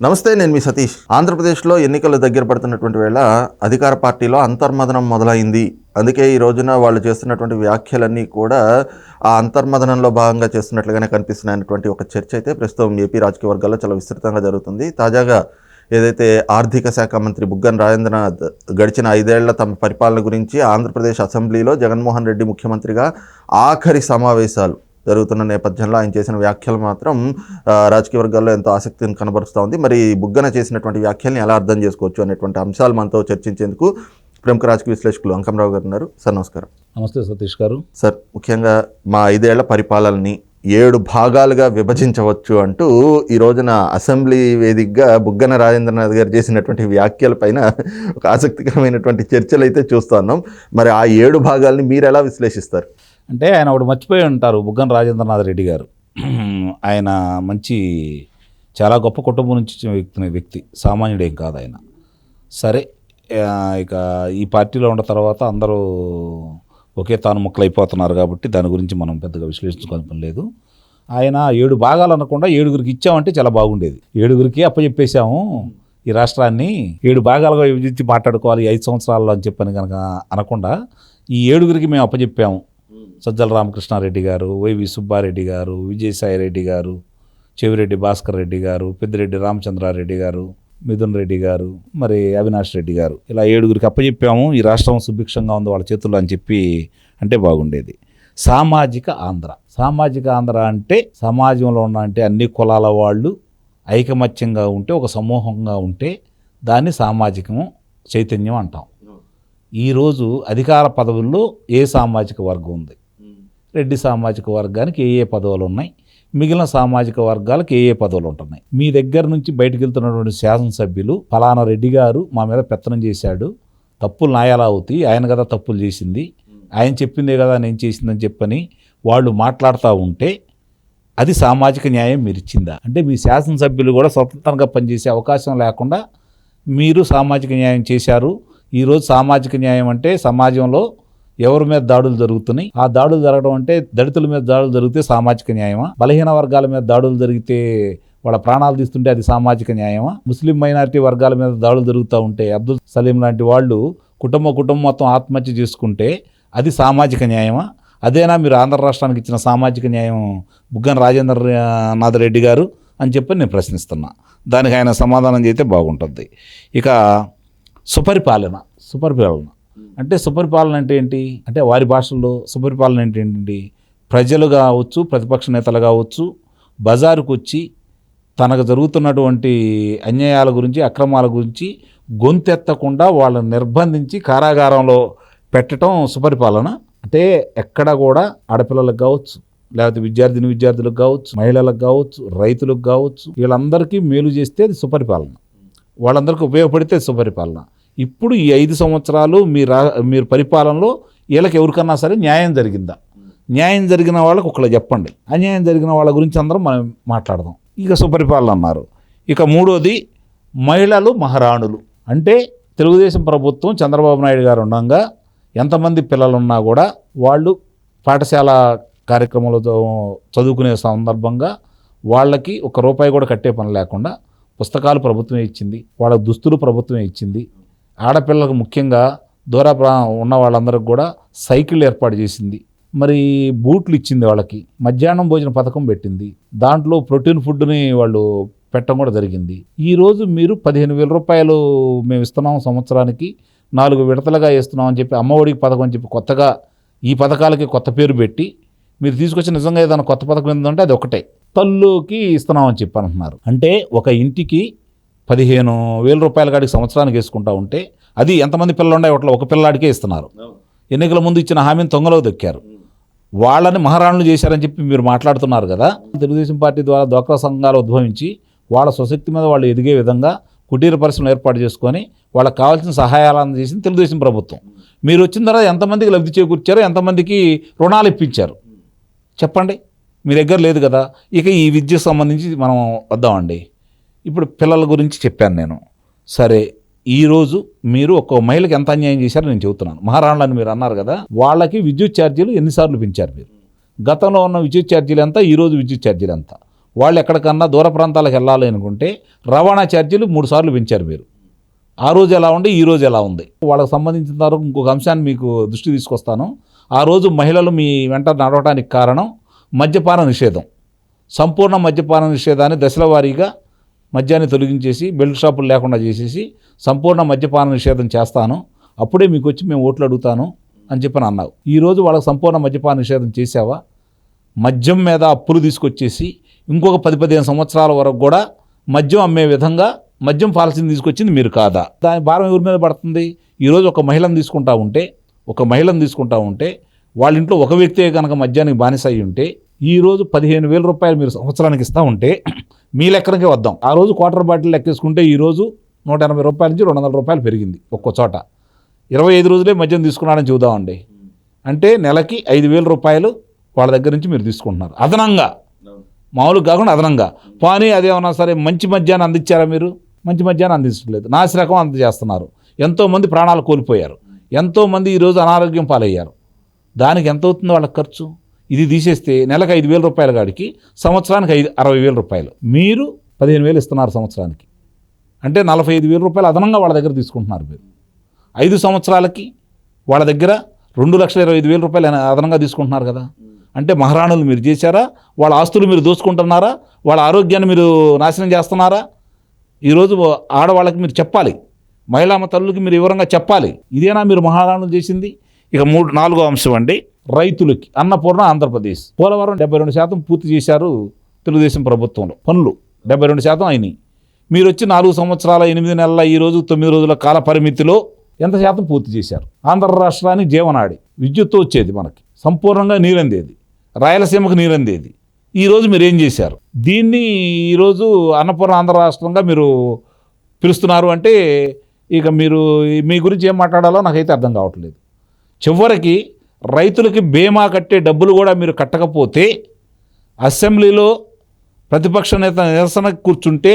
నమస్తే నేను మీ సతీష్. ఆంధ్రప్రదేశ్లో ఎన్నికలు దగ్గర పడుతున్నటువంటి వేళ అధికార పార్టీలో అంతర్మదనం మొదలైంది. అందుకే ఈ రోజున వాళ్ళు చేస్తున్నటువంటి వ్యాఖ్యలన్నీ కూడా ఆ అంతర్మదనంలో భాగంగా చేస్తున్నట్లుగానే కనిపిస్తున్నటువంటి ఒక చర్చ అయితే ప్రస్తుతం ఏపీ రాజకీయ వర్గాల్లో చాలా విస్తృతంగా జరుగుతుంది. తాజాగా ఏదైతే ఆర్థిక శాఖ మంత్రి బుగ్గన రాజేంద్రనాథ్ గడిచిన ఐదేళ్ళ తమ పరిపాలన గురించి ఆంధ్రప్రదేశ్ అసెంబ్లీలో జగన్మోహన్ రెడ్డి ముఖ్యమంత్రిగా ఆఖరి సమావేశాలు జరుగుతున్న నేపథ్యంలో ఆయన చేసిన వ్యాఖ్యలు మాత్రం రాజకీయ వర్గాల్లో ఎంతో ఆసక్తిని కనబరుస్తూ ఉంది. మరి బుగ్గన చేసినటువంటి వ్యాఖ్యల్ని ఎలా అర్థం చేసుకోవచ్చు అనేటువంటి అంశాలు మనతో చర్చించేందుకు ప్రముఖ రాజకీయ విశ్లేషకులు అంకంరావు గారు ఉన్నారు. సార్ నమస్కారం. నమస్తే సతీష్ గారు. సార్ ముఖ్యంగా మా ఐదేళ్ళ పరిపాలనని ఏడు భాగాలుగా విభజించవచ్చు అంటూ ఈ రోజున అసెంబ్లీ వేదికగా బుగ్గన రాజేంద్రనాథ్ గారు చేసినటువంటి వ్యాఖ్యల పైన ఒక ఆసక్తికరమైనటువంటి చర్చలు అయితే చూస్తున్నాం మరి ఆ ఏడు భాగాల్ని మీరు ఎలా విశ్లేషిస్తారు? అంటే ఆయన ఒకటి మర్చిపోయి ఉంటారు బుగ్గన రాజేంద్రనాథ్ రెడ్డి గారు. ఆయన మంచి చాలా గొప్ప కుటుంబం నుంచి వ్యక్తి వ్యక్తి సామాన్యుడేం కాదు ఆయన. సరే ఇక ఈ పార్టీలో ఉన్న తర్వాత అందరూ ఒకే తాను ముక్కలైపోతున్నారు కాబట్టి దాని గురించి మనం పెద్దగా విశ్లేషించుకోని పని లేదు. ఆయన ఏడు భాగాలు అనకుండా ఏడుగురికి ఇచ్చామంటే చాలా బాగుండేది. ఏడుగురికి అప్పచెప్పేశాము ఈ రాష్ట్రాన్ని. ఏడు భాగాలుగా విభజించి మాట్లాడుకోవాలి ఐదు సంవత్సరాల్లో అని చెప్పని కనుక అనకుండా ఈ ఏడుగురికి మేము అప్పచెప్పాము సజ్జల రామకృష్ణారెడ్డి గారు వైవి సుబ్బారెడ్డి గారు విజయసాయి రెడ్డి గారు చెవిరెడ్డి భాస్కర్ రెడ్డి గారు పెద్దిరెడ్డి రామచంద్రారెడ్డి గారు మిథున్ రెడ్డి గారు మరి అవినాష్ రెడ్డి గారు. ఇలా ఏడుగురికి అప్పచెప్పాము ఈ రాష్ట్రం సుభిక్షంగా ఉంది వాళ్ళ చేతుల్లో అని చెప్పి అంటే బాగుండేది. సామాజిక ఆంధ్ర. సామాజిక ఆంధ్ర అంటే సమాజంలో ఉన్న అంటే అన్ని కులాల వాళ్ళు ఐకమత్యంగా ఉంటే ఒక సమూహంగా ఉంటే దాన్ని సామాజికము చైతన్యం అంటాం. ఈరోజు అధికార పదవుల్లో ఏ సామాజిక వర్గం ఉంది? రెడ్డి సామాజిక వర్గానికి ఏ ఏ పదవులు ఉన్నాయి? మిగిలిన సామాజిక వర్గాలకు ఏ ఏ పదవులు ఉంటున్నాయి? మీ దగ్గర నుంచి బయటకు వెళ్తున్నటువంటి శాసనసభ్యులు ఫలానా రెడ్డి గారు మా మీద పెత్తనం చేశాడు తప్పులు నాయాలా అవుతాయి ఆయన కదా తప్పులు చేసింది ఆయన చెప్పిందే కదా నేను చేసిందని చెప్పని వాళ్ళు మాట్లాడుతూ ఉంటే అది సామాజిక న్యాయం మీరు ఇచ్చిందా? అంటే మీ శాసనసభ్యులు కూడా స్వతంత్రంగా పనిచేసే అవకాశం లేకుండా మీరు సామాజిక న్యాయం చేశారు ఈరోజు సామాజిక న్యాయం అంటే సమాజంలో ఎవరి మీద దాడులు జరుగుతున్నాయి? ఆ దాడులు జరగడం అంటే దళితుల మీద దాడులు జరిగితే సామాజిక న్యాయమా? బలహీన వర్గాల మీద దాడులు జరిగితే వాళ్ళ ప్రాణాలు తీస్తుంటే అది సామాజిక న్యాయమా? ముస్లిం మైనారిటీ వర్గాల మీద దాడులు జరుగుతూ ఉంటే అబ్దుల్ సలీం లాంటి వాళ్ళు కుటుంబ కుటుంబం మొత్తం ఆత్మహత్య చేసుకుంటే అది సామాజిక న్యాయమా? అదేనా మీరు ఆంధ్ర రాష్ట్రానికి ఇచ్చిన సామాజిక న్యాయం బుగ్గన రాజేంద్రనాథ్ రెడ్డి గారు అని చెప్పి నేను ప్రశ్నిస్తున్నా. దానికి ఆయన సమాధానం చేస్తే బాగుంటుంది. ఇక సుపరిపాలన సుపరిపాలన. అంటే సుపరిపాలన అంటే ఏంటి? అంటే వారి భాషల్లో సుపరిపాలన అంటే ఏంటి ప్రజలు కావచ్చు ప్రతిపక్ష నేతలు కావచ్చు బజారుకు వచ్చి తనకు జరుగుతున్నటువంటి అన్యాయాల గురించి అక్రమాల గురించి గొంతెత్తకుండా వాళ్ళని నిర్బంధించి కారాగారంలో పెట్టడం సుపరిపాలన. అంటే ఎక్కడ కూడా ఆడపిల్లలకు కావచ్చు లేకపోతే విద్యార్థిని విద్యార్థులకు కావచ్చు మహిళలకు కావచ్చు రైతులకు కావచ్చు వీళ్ళందరికీ మేలు చేస్తే అది సుపరిపాలన. వాళ్ళందరికీ ఉపయోగపడితే అది సుపరిపాలన. ఇప్పుడు ఈ ఐదు సంవత్సరాలు మీ రా మీరు పరిపాలనలో వీళ్ళకి ఎవరికన్నా సరే న్యాయం జరిగిందా? న్యాయం జరిగిన వాళ్ళకి ఒకళ్ళు చెప్పండి. అన్యాయం జరిగిన వాళ్ళ గురించి అందరం మనం మాట్లాడదాం. ఇక సుపరిపాలన అన్నారు. ఇక మూడోది మహిళలు మహారాణులు. అంటే తెలుగుదేశం ప్రభుత్వం చంద్రబాబు నాయుడు గారు ఉండగా ఎంతమంది పిల్లలు ఉన్నా కూడా వాళ్ళు పాఠశాల కార్యక్రమాలతో చదువుకునే సందర్భంగా వాళ్ళకి ఒక రూపాయి కూడా కట్టే పని లేకుండా పుస్తకాలు ప్రభుత్వమే ఇచ్చింది. వాళ్ళ దుస్తులు ప్రభుత్వమే ఇచ్చింది. ఆడపిల్లలకు ముఖ్యంగా దూర ప్రా ఉన్న వాళ్ళందరికి కూడా సైకిల్ ఏర్పాటు చేసింది. మరి బూట్లు ఇచ్చింది వాళ్ళకి. మధ్యాహ్నం భోజన పథకం పెట్టింది. దాంట్లో ప్రోటీన్ ఫుడ్ని వాళ్ళు పెట్టడం కూడా జరిగింది. ఈరోజు మీరు పదిహేను వేల రూపాయలు మేము ఇస్తున్నాం సంవత్సరానికి నాలుగు విడతలుగా ఇస్తున్నాం అని చెప్పి అమ్మఒడికి పథకం అని చెప్పి కొత్తగా ఈ పథకాలకి కొత్త పేరు పెట్టి మీరు తీసుకొచ్చి నిజంగా ఏదైనా కొత్త పథకం ఏంటంటే అది ఒకటే. తల్లుకి ఇస్తున్నామని చెప్పి అంటున్నారు. అంటే ఒక ఇంటికి పదిహేను వేల రూపాయల కాడికి సంవత్సరానికి వేసుకుంటా ఉంటే అది ఎంతమంది పిల్లలు ఉన్నాయి ఒకటి ఒక పిల్లాడికే ఇస్తున్నారు. ఎన్నికల ముందు ఇచ్చిన హామీని తొంగలో దొక్కారు. వాళ్ళని మహారాణులు చేశారని చెప్పి మీరు మాట్లాడుతున్నారు కదా. తెలుగుదేశం పార్టీ ద్వారా డ్వాక్రా సంఘాలు ఉద్భవించి వాళ్ళ స్వశక్తి మీద వాళ్ళు ఎదిగే విధంగా కుటీర పరిశ్రమలు ఏర్పాటు చేసుకొని వాళ్ళకి కావాల్సిన సహాయాలు అందజేసింది తెలుగుదేశం ప్రభుత్వం. మీరు వచ్చిన తర్వాత ఎంతమందికి లబ్ధి చేకూర్చారు ఎంతమందికి రుణాలు ఇప్పించారు? చెప్పండి. మీ దగ్గర లేదు కదా. ఇక ఈ విద్యకు సంబంధించి మనం వద్దామండి. ఇప్పుడు పిల్లల గురించి చెప్పాను నేను. సరే ఈరోజు మీరు ఒక మహిళకి ఎంత అన్యాయం చేశారో నేను చెబుతున్నాను. మహారాణులని మీరు అన్నారు కదా వాళ్ళకి విద్యుత్ ఛార్జీలు ఎన్నిసార్లు పెంచారు మీరు? గతంలో ఉన్న విద్యుత్ ఛార్జీలు ఎంత ఈరోజు విద్యుత్ ఛార్జీలు ఎంత? వాళ్ళు ఎక్కడికన్నా దూర ప్రాంతాలకు వెళ్ళాలి అనుకుంటే రవాణా ఛార్జీలు మూడు సార్లు పెంచారు మీరు. ఆ రోజు ఎలా ఉండి ఈ రోజు ఎలా ఉంది? వాళ్ళకి సంబంధించిన తర్వాత ఇంకొక అంశాన్ని మీకు దృష్టి తీసుకొస్తాను. ఆ రోజు మహిళలు మీ వెంట నడవడానికి కారణం మద్యపాన నిషేధం. సంపూర్ణ మద్యపాన నిషేధాన్ని దశల వారీగా మద్యాన్ని తొలగించేసి బెల్ట్ షాపులు లేకుండా చేసేసి సంపూర్ణ మద్యపాన నిషేధం చేస్తాను. అప్పుడే మీకు వచ్చి మేము ఓట్లు అడుగుతాను అని చెప్పని అన్నావు. ఈరోజు వాళ్ళకి సంపూర్ణ మద్యపాన నిషేధం చేసావా మద్యం మీద అప్పులు తీసుకొచ్చేసి ఇంకొక పది పదిహేను సంవత్సరాల వరకు కూడా మద్యం అమ్మే విధంగా మద్యం పాలసీని తీసుకొచ్చింది మీరు కాదా? దాని భారం ఎవరి మీద పడుతుంది? ఈరోజు ఒక మహిళను తీసుకుంటా ఉంటే ఒక మహిళను తీసుకుంటా ఉంటే వాళ్ళ ఇంట్లో ఒక వ్యక్తే కనుక మద్యానికి బానిస అయి ఉంటే ఈరోజు పదిహేను వేల రూపాయలు మీరు సంవత్సరానికి ఇస్తూ ఉంటే మీ లెక్కనకే వద్దాం. ఆ రోజు క్వార్టర్ బాటిల్ లెక్కేసుకుంటే ఈరోజు నూట ఎనభై రూపాయల నుంచి రెండు వందల రూపాయలు పెరిగింది ఒక్కో చోట. ఇరవై ఐదు రోజులే మద్యం తీసుకున్నాడని చూద్దామండి. అంటే నెలకి ఐదు వేల రూపాయలు వాళ్ళ దగ్గర నుంచి మీరు తీసుకుంటున్నారు. అదనంగా. మామూలుగా కాకుండా అదనంగా. పోనీ అదేమన్నా సరే మంచి మద్యాన్ని అందించారా మీరు? మంచి మద్యాన్ని అందించట్లేదు. నాసిరకం అందజేస్తున్నారు ఎంతోమంది ప్రాణాలు కోల్పోయారు. ఎంతోమంది ఈరోజు అనారోగ్యం పాలయ్యారు. దానికి ఎంత అవుతుంది వాళ్ళ ఖర్చు? ఇది తీసేస్తే నెలకు ఐదు వేల రూపాయల కాడికి సంవత్సరానికి ఐదు అరవై వేల రూపాయలు. మీరు పదిహేను వేలు ఇస్తున్నారు సంవత్సరానికి. అంటే నలభై ఐదు వేల రూపాయలు అదనంగా వాళ్ళ దగ్గర తీసుకుంటున్నారు మీరు. ఐదు సంవత్సరాలకి వాళ్ళ దగ్గర రెండు లక్షల ఇరవై ఐదు వేల రూపాయలు అదనంగా తీసుకుంటున్నారు కదా. అంటే మహారాణులు మీరు చేశారా? వాళ్ళ ఆస్తులు మీరు దోసుకుంటున్నారా వాళ్ళ ఆరోగ్యాన్ని మీరు నాశనం చేస్తున్నారా? ఈరోజు ఆడవాళ్ళకి మీరు చెప్పాలి. మహిళా తల్లులకి మీరు వివరంగా చెప్పాలి. ఇదేనా మీరు మహారాణులు చేసింది? ఇక మూడు నాలుగో అంశం అండి. రైతులకి అన్నపూర్ణ ఆంధ్రప్రదేశ్. పోలవరం డెబ్బై రెండు శాతం పూర్తి చేశారు తెలుగుదేశం ప్రభుత్వంలో. పనులు డెబ్బై రెండు శాతం అయినాయి. మీరు వచ్చి నాలుగు సంవత్సరాల ఎనిమిది నెలల ఈ రోజు తొమ్మిది రోజుల కాల పరిమితిలో ఎంత శాతం పూర్తి చేశారు? ఆంధ్ర రాష్ట్రానికి జీవనాడి. విద్యుత్తు వచ్చేది మనకి. సంపూర్ణంగా నీరందేది. రాయలసీమకు నీరందేది. ఈరోజు మీరు ఏం చేశారు? దీన్ని ఈరోజు అన్నపూర్ణ ఆంధ్ర రాష్ట్రంగా మీరు పిలుస్తున్నారు అంటే ఇక మీరు మీ గురించి ఏం మాట్లాడాలో నాకైతే అర్థం కావట్లేదు. చివరికి రైతులకి బీమా కట్టే డబ్బులు కూడా మీరు కట్టకపోతే అసెంబ్లీలో ప్రతిపక్ష నేత నిరసన కూర్చుంటే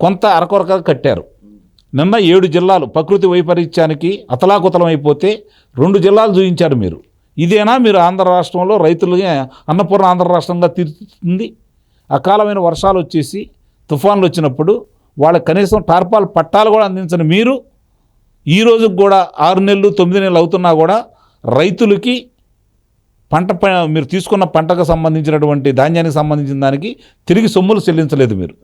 కొంత అరకొరక కట్టారు. నిన్న ఏడు జిల్లాలు ప్రకృతి వైపరీత్యానికి అతలాకుతలం అయిపోతే రెండు జిల్లాలు చూపించారు మీరు. ఇదేనా మీరు ఆంధ్ర రాష్ట్రంలో రైతులకి అన్నపూర్ణ ఆంధ్ర రాష్ట్రంగా తీరుతుంది? అకాలమైన వర్షాలు వచ్చేసి తుఫాన్లు వచ్చినప్పుడు వాళ్ళకి కనీసం టార్పాల్ పట్టాలు కూడా అందించని మీరు ఈ రోజుకు కూడా ఆరు నెలలు తొమ్మిది నెలలు అవుతున్నా కూడా రైతులకి పంట ప- మీరు తీసుకున్న పంటకు సంబంధించినటువంటి ధాన్యానికి సంబంధించిన దానికి తిరిగి సొమ్ములు చెల్లించలేదు మీరు.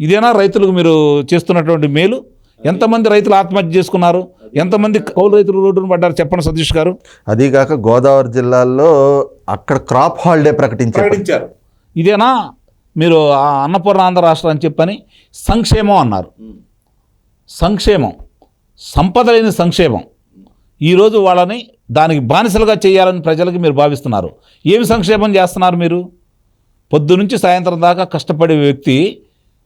ఇదేనా రైతులకు మీరు చేస్తున్నటువంటి మేలు? ఎంతమంది రైతులు ఆత్మహత్య చేసుకున్నారు? ఎంతమంది కౌలు రైతులు రోడ్డును పడ్డారు? చెప్పండి సతీష్ గారు. అదీగాక గోదావరి జిల్లాల్లో అక్కడ క్రాప్ హాలిడే ప్రకటించారు. ప్రకటించారు. ఇదేనా? మీరు ఆ అన్నపూర్ణ ఆంధ్ర రాష్ట్రం అని చెప్పని సంక్షేమం అన్నారు. సంక్షేమం. సంపద లేని సంక్షేమం. ఈరోజు వాళ్ళని దానికి బానిసలుగా చేయాలని ప్రజలకి మీరు భావిస్తున్నారు. ఏమి సంక్షేమం చేస్తున్నారు మీరు? పొద్దు నుంచి సాయంత్రం దాకా కష్టపడే వ్యక్తి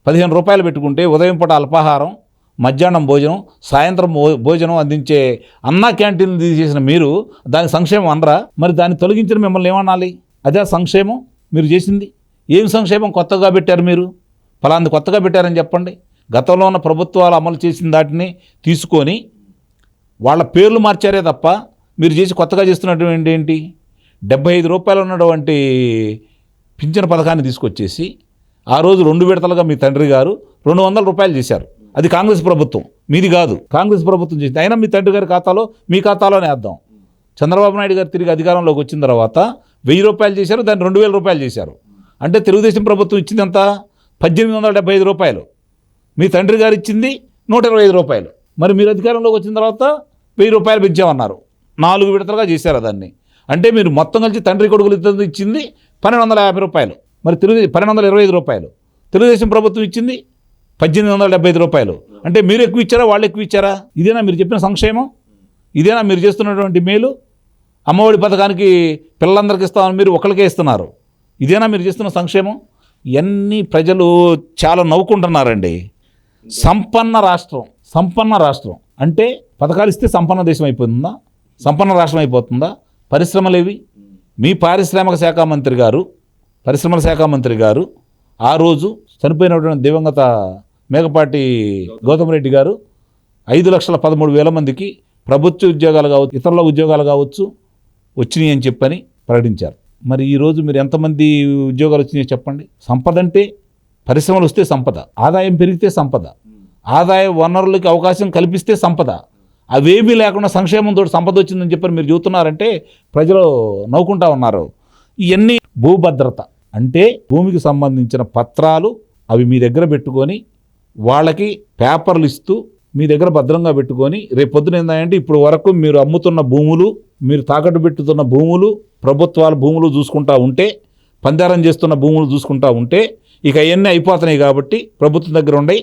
పదిహేను రూపాయలు పెట్టుకుంటే ఉదయం పూట అల్పాహారం మధ్యాహ్నం భోజనం సాయంత్రం భో- భోజనం అందించే అన్నా క్యాంటీన్లు తీసేసిన మీరు దాని సంక్షేమం అనరా? మరి దాన్ని తొలగించిన మిమ్మల్ని ఏమనాలి? అదే సంక్షేమం మీరు చేసింది. ఏం సంక్షేమం కొత్తగా పెట్టారు మీరు? ఫలాంది కొత్తగా పెట్టారని చెప్పండి. గతంలో ఉన్న ప్రభుత్వాలు అమలు చేసిన దాటిని తీసుకొని వాళ్ళ పేర్లు మార్చారే తప్ప మీరు చేసి కొత్తగా చేస్తున్నటువంటి ఏంటి? డెబ్బై ఐదు రూపాయలు ఉన్నటువంటి పింఛన పథకాన్ని తీసుకొచ్చేసి ఆ రోజు రెండు విడతలుగా మీ తండ్రి గారు రెండు వందల రూపాయలు చేశారు. అది కాంగ్రెస్ ప్రభుత్వం. మీది కాదు. కాంగ్రెస్ ప్రభుత్వం చేసింది. అయినా మీ తండ్రి గారి ఖాతాలో మీ ఖాతాలోనే వేద్దాం. చంద్రబాబు నాయుడు గారు తిరిగి అధికారంలోకి వచ్చిన తర్వాత వెయ్యి రూపాయలు చేశారు దాన్ని రెండు వేల రూపాయలు చేశారు. అంటే తెలుగుదేశం ప్రభుత్వం ఇచ్చింది ఎంత? పద్దెనిమిది వందల డెబ్బై ఐదు రూపాయలు. మీ తండ్రి గారు ఇచ్చింది నూట ఇరవై ఐదు రూపాయలు. మరి మీరు అధికారంలోకి వచ్చిన తర్వాత వెయ్యి రూపాయలు పెంచామన్నారు. నాలుగు విడతలుగా చేశారు దాన్ని. అంటే మీరు మొత్తం కలిసి తండ్రి కొడుకులు ఇద్దరు ఇచ్చింది పన్నెండు వందల యాభై రూపాయలు. మరి తెలుగు పన్నెండు వందల ఇరవై ఐదు రూపాయలు. తెలుగుదేశం ప్రభుత్వం ఇచ్చింది పద్దెనిమిది వందల డెబ్బై ఐదు రూపాయలు. అంటే మీరు ఎక్కువ ఇచ్చారా వాళ్ళు ఎక్కువ ఇచ్చారా? ఇదేనా మీరు చెప్పిన సంక్షేమం? ఇదేనా మీరు చేస్తున్నటువంటి మేలు? అమ్మఒడి పథకానికి పిల్లలందరికీ ఇస్తామని మీరు ఒకరికే ఇస్తున్నారు. ఇదేనా మీరు చేస్తున్న సంక్షేమం? ఇవన్నీ ప్రజలు చాలా నవ్వుకుంటున్నారండి. సంపన్న రాష్ట్రం సంపన్న రాష్ట్రం. అంటే పథకాలు ఇస్తే సంపన్న దేశం అయిపోతుందా? సంపన్న రాష్ట్రం అయిపోతుందా? పరిశ్రమలు ఏవి మీ పారిశ్రామిక శాఖ మంత్రి గారు పరిశ్రమల శాఖ మంత్రి గారు ఆ రోజు చనిపోయినటువంటి దివంగత మేకపాటి గౌతమ్ రెడ్డి గారు ఐదు లక్షల పదమూడు వేల మందికి ప్రభుత్వ ఉద్యోగాలు కావచ్చు ఇతరుల ఉద్యోగాలు కావచ్చు వచ్చినాయి అని చెప్పని ప్రకటించారు. మరి ఈరోజు మీరు ఎంతమంది ఉద్యోగాలు వచ్చినాయో చెప్పండి. సంపద అంటే పరిశ్రమలు వస్తే సంపద ఆదాయం పెరిగితే సంపద ఆదాయ వనరులకి అవకాశం కల్పిస్తే సంపద. అవేమీ లేకుండా సంక్షేమంతో సంపద వచ్చిందని చెప్పి మీరు చూస్తున్నారంటే ప్రజలు నవ్వుకుంటా ఉన్నారు. ఇవన్నీ భూభద్రత. అంటే భూమికి సంబంధించిన పత్రాలు అవి మీ దగ్గర పెట్టుకొని వాళ్ళకి పేపర్లు ఇస్తూ మీ దగ్గర భద్రంగా పెట్టుకొని రేపు పొద్దున ఏంటంటే ఇప్పుడు వరకు మీరు అమ్ముతున్న భూములు మీరు తాకట్టు పెట్టుతున్న భూములు ప్రభుత్వాల భూములు చూసుకుంటా ఉంటే పందారం చేస్తున్న భూములు చూసుకుంటా ఉంటే ఇక అవన్నీ అయిపోతున్నాయి కాబట్టి ప్రభుత్వం దగ్గర ఉండయి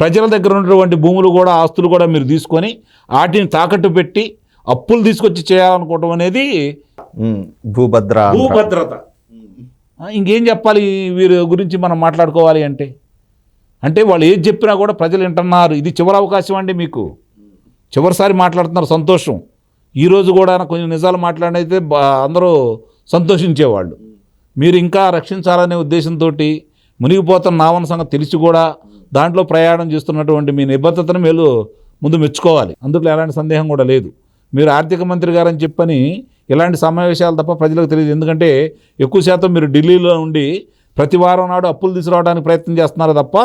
ప్రజల దగ్గర ఉన్నటువంటి భూములు కూడా ఆస్తులు కూడా మీరు తీసుకొని వాటిని తాకట్టు పెట్టి అప్పులు తీసుకొచ్చి చేయాలనుకోవటం అనేది భూభద్ర. భూభద్రత. ఇంకేం చెప్పాలి? వీరి గురించి మనం మాట్లాడుకోవాలి అంటే. అంటే వాళ్ళు ఏది చెప్పినా కూడా ప్రజలు వింటున్నారు. ఇది చివరి అవకాశం అండి మీకు. చివరిసారి మాట్లాడుతున్నారు సంతోషం. ఈరోజు కూడా కొంచెం నిజాలు మాట్లాడినైతే బా- అందరూ సంతోషించేవాళ్ళు. మీరు ఇంకా రక్షించాలనే ఉద్దేశంతో మునిగిపోతున్న నావన సంగతి తెలిసి కూడా దాంట్లో ప్రయాణం చేస్తున్నటువంటి మీ నిబద్ధతను మీరు ముందు మెచ్చుకోవాలి. అందులో ఎలాంటి సందేహం కూడా లేదు. మీరు ఆర్థిక మంత్రి గారని చెప్పని ఇలాంటి సమావేశాలు తప్ప ప్రజలకు తెలియదు. ఎందుకంటే ఎక్కువ శాతం మీరు ఢిల్లీలో ఉండి ప్రతి వారం నాడు అప్పులు తీసుకురావడానికి ప్రయత్నం చేస్తున్నారు తప్ప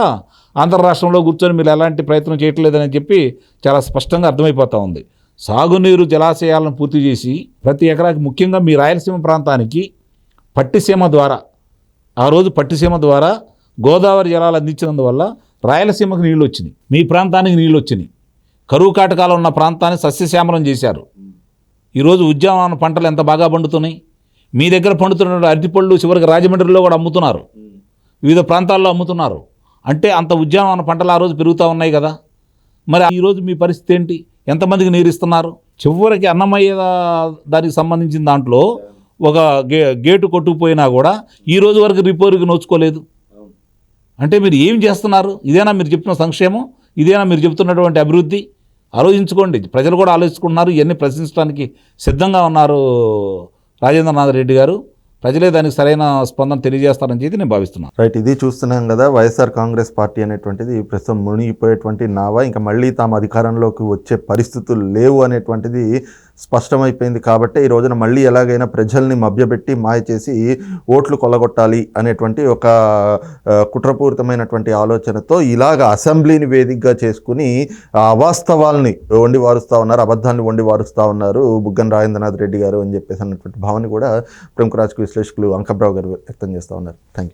ఆంధ్ర రాష్ట్రంలో కూర్చొని మీరు ఎలాంటి ప్రయత్నం చేయట్లేదని చెప్పి చాలా స్పష్టంగా అర్థమైపోతూ ఉంది. సాగునీరు జలాశయాలను పూర్తి చేసి ప్రతి ఎకరాకి ముఖ్యంగా మీ రాయలసీమ ప్రాంతానికి పట్టిసీమ ద్వారా ఆ రోజు పట్టిసీమ ద్వారా గోదావరి జలాలు అందించినందువల్ల రాయలసీమకు నీళ్ళు వచ్చినాయి. మీ ప్రాంతానికి నీళ్ళు వచ్చినాయి. కరువు కాటకాలు ఉన్న ప్రాంతాన్ని సస్యశ్యామలం చేశారు. ఈరోజు ఉద్యానవన పంటలు ఎంత బాగా పండుతున్నాయి? మీ దగ్గర పండుతున్న అరటిపళ్ళు చివరికి రాజమండ్రిలో కూడా అమ్ముతున్నారు. వివిధ ప్రాంతాల్లో అమ్ముతున్నారు. అంటే అంత ఉద్యానవన పంటలు ఆ రోజు పెరుగుతూ ఉన్నాయి కదా. మరి ఈరోజు మీ పరిస్థితి ఏంటి? ఎంతమందికి నీరు ఇస్తున్నారు చివరికి అన్నమయ్య దానికి సంబంధించిన దాంట్లో ఒక గే గేటు కొట్టుకుపోయినా కూడా ఈ రోజు వరకు రిపేర్కి నోచుకోలేదు. అంటే మీరు ఏం చేస్తున్నారు? ఇదేనా మీరు చెప్తున్న సంక్షేమం? ఇదేనా మీరు చెప్తున్నటువంటి అభివృద్ధి? ఆలోచించుకోండి. ప్రజలు కూడా ఆలోచించుకుంటున్నారు. ఇవన్నీ ప్రశ్నించడానికి సిద్ధంగా ఉన్నారు రాజేంద్రనాథ్ రెడ్డి గారు. ప్రజలే దానికి సరైన స్పందన తెలియజేస్తారని చెప్పి నేను భావిస్తున్నాను. రైట్ ఇది చూస్తున్నాం కదా వైఎస్ఆర్ కాంగ్రెస్ పార్టీ అనేటువంటిది ప్రస్తుతం మునిగిపోయేటువంటి నావా. ఇంకా మళ్ళీ తాము అధికారంలోకి వచ్చే పరిస్థితులు లేవు అనేటువంటిది స్పష్టమైపోయింది కాబట్టి ఈ రోజున మళ్ళీ ఎలాగైనా ప్రజల్ని మభ్యపెట్టి మాయ చేసి ఓట్లు కొలగొట్టాలి అనేటువంటి ఒక కుట్రపూరితమైనటువంటి ఆలోచనతో ఇలాగ అసెంబ్లీని వేదికగా చేసుకుని అవాస్తవాల్ని వండి వారుస్తూ ఉన్నారు అబద్ధాన్ని వండి వారుస్తూ ఉన్నారు బుగ్గన రాజేంద్రనాథ్ రెడ్డి గారు అని చెప్పేసి అన్నటువంటి భావన కూడా ప్రముఖ రాజకీయ విశ్లేషకులు అంకబ్రావు గారు వ్యక్తం చేస్తూ ఉన్నారు. Thank you